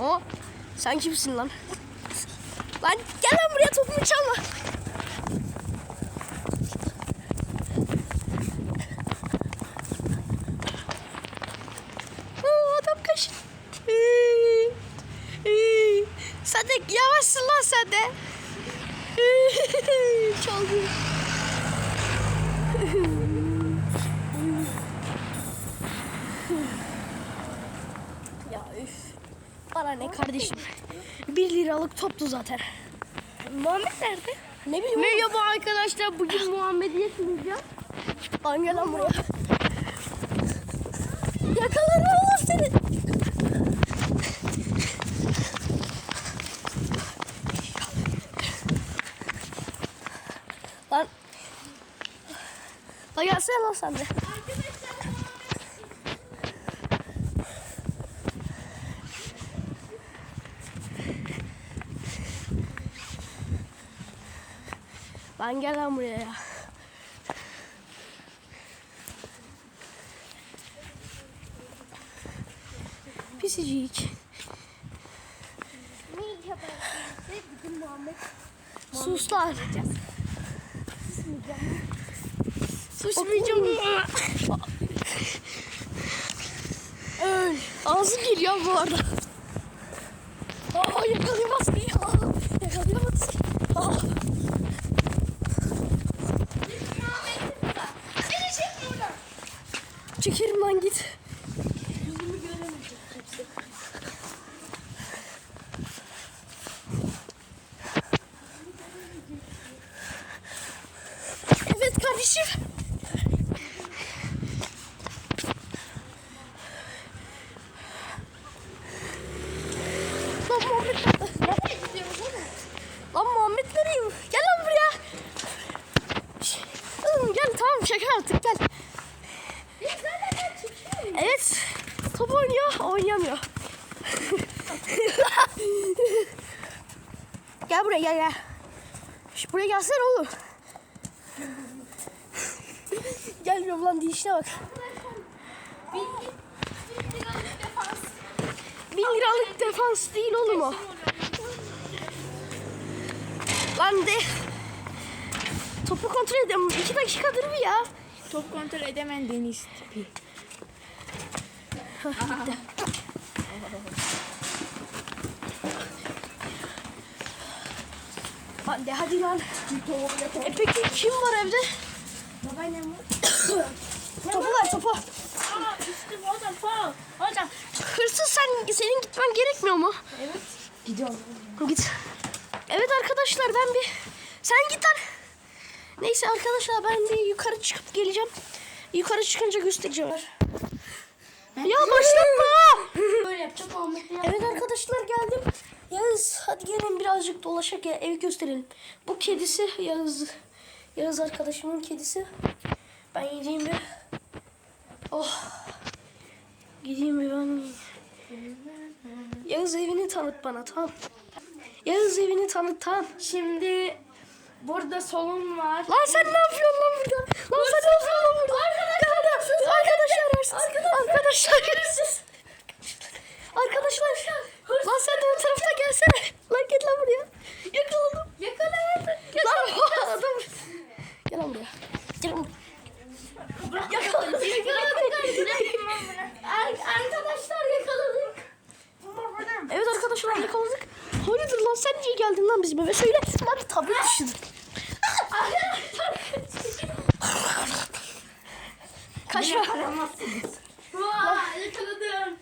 O sen kimsin lan? Lan gel lan buraya topumu çalma. Oo, adam ee, Sen de yavaşsın lan sen de. Çaldı. Bana ne kardeşim. Bir liralık toptu zaten. Muhammed nerede? Ne bileyim. Merhaba arkadaşlar. Bugün Muhammed'i. Lan gel lan buraya. Yakalarım Allah seni. Lan. Lan gelsene lan sen de. Lan gel lan buraya ya. Pisicik. Bugün Muhammed Sus lan. Susmayacağım. Öl. Ağzım geliyor bu arada. Aa yakalayamaz ki. Aa, Yakalayamaz. Aa. Çekerim lan git. Evet kardeşim. Lan Muhammed nereye gidiyoruz oğlum? Lan Muhammed nereye? Gel lan buraya. Oğlum gel tamam şaka yaptık gel. Evet. Top oynuyor, oynayamıyor. gel buraya gel gel. Şş, buraya gelsene oğlum. Gelmiyorum lan dişine bak. Bin liralık defans değil oğlum o. Lan de. Topu kontrol edeyim. İki dakikadır bir ya. Top kontrol edemen Deniz tipi. Hadi hadi lan. E peki kim var evde? Babaannem var. Topu ver topu. Aa üstüm hocam faul. Hocam. Hırsız sen senin gitmen gerekmiyor mu? Evet. Gidiyorum. Git. Evet arkadaşlar ben bir sen git lan. Neyse arkadaşlar ben bir yukarı çıkıp geleceğim. Yukarı çıkınca göstereceğim. Ya başlatma. Böyle yapacağım ya. Evet arkadaşlar geldim. Yağız hadi gelin birazcık dolaşak ya evi gösterelim. Bu kedisi Yağız. Yağız arkadaşımın kedisi. Ben gideyim bir. Oh. Gideyim bir ben. Yağız evini tanıt bana tamam. Yağız evini tanıt tamam. Şimdi burada solun var. Lan sen ne yapıyorsun lan burada? Lan sen ne yapıyorsun lan burada? Arkadaşlar Arkadaşlar hırsız. Arkadaşlar hırsız. Lan sen de o tarafta gelsene. Lan gel lan buraya. Yakaladım. Yakaladım. Lan adam. Gel lan buraya. Gel lan buraya. Yakaladım. Arkadaşlar yakaladık. Evet arkadaşlar yakaladık. Hayırdır lan sen niye geldin lan bizim eve? Söyle. Lan tablet düşürdüm. Kaçma. Yakalamazsınız. Vaa yakaladım.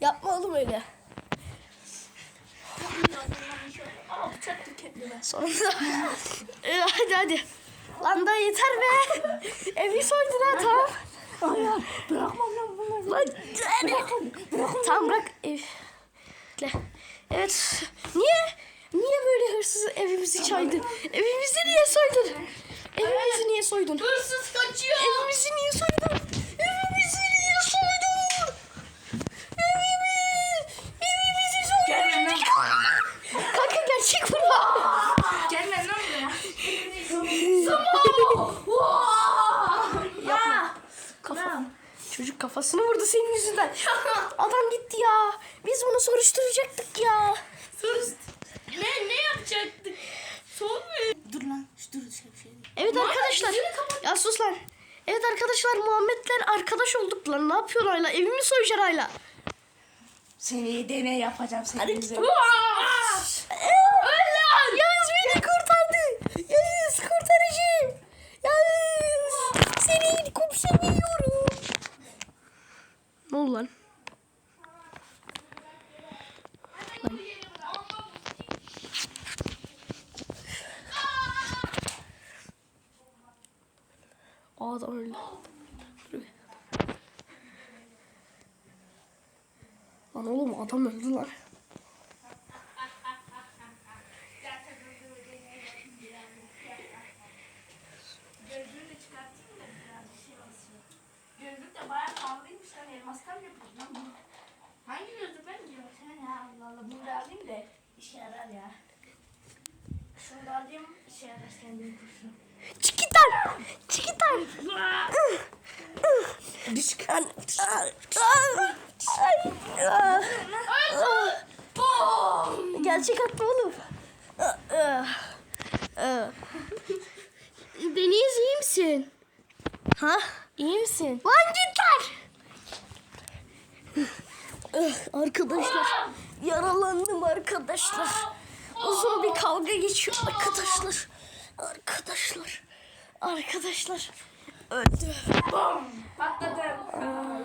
Yapma oğlum öyle. Aa bıçak kendime. Sonunda. Ee, hadi hadi. Lan da yeter be. Evi soydun ha tamam. Hayır bırakmam lan bunları. Lan Tamam bırak ev. Evet. Niye? Niye böyle hırsız evimizi çaldın? Evimizi niye soydun? Evimizi niye soydun? Hırsız kaçıyor. Evimizi niye soydun? Evimizi niye soydun? Evimi, evimizi soydun. Gelme lan. Kanka gerçek vurma. Gelme lan buraya. Yapma. Kafa. Çocuk kafasını vurdu senin yüzünden. Adam gitti ya. Biz bunu soruşturacaktık ya. Sus. Ne ne yapacaktık? Son mu? Dur lan. Şu dur şey bir şey değil. Evet arkadaşlar. Ya sus lan. Evet arkadaşlar Muhammedler arkadaş olduk lan. Ne yapıyorsun hala? Evimi soyacaksın hala. Seni deney yapacağım seni. Hadi güzel. git. Yağız beni kurtardı. Yağız kurtarıcı. Yağız. Seni kum seviyorum. Ne oldu lan? Aa, Adam öldü. Dur bir. Lan oğlum adam öldü lan. Gözlüğünü de çıkartayım da biraz bir şey olsun. Gözlük de bayağı pahalıymış lan elmastan yapıldı lan bu. Hangi gözlük ben diyorum sen ya Allah Allah bunu da alayım da işe yarar ya. Şunu da işe yarar senin kurşun. Düşkan. Gerçek attı oğlum. Deniz iyi misin? Ha? İyi misin? Lan git lan! Arkadaşlar yaralandım arkadaşlar. Uzun bir kavga geçiyor arkadaşlar. Arkadaşlar. Arkadaşlar. Öldü. Bom! Patladım. Aa,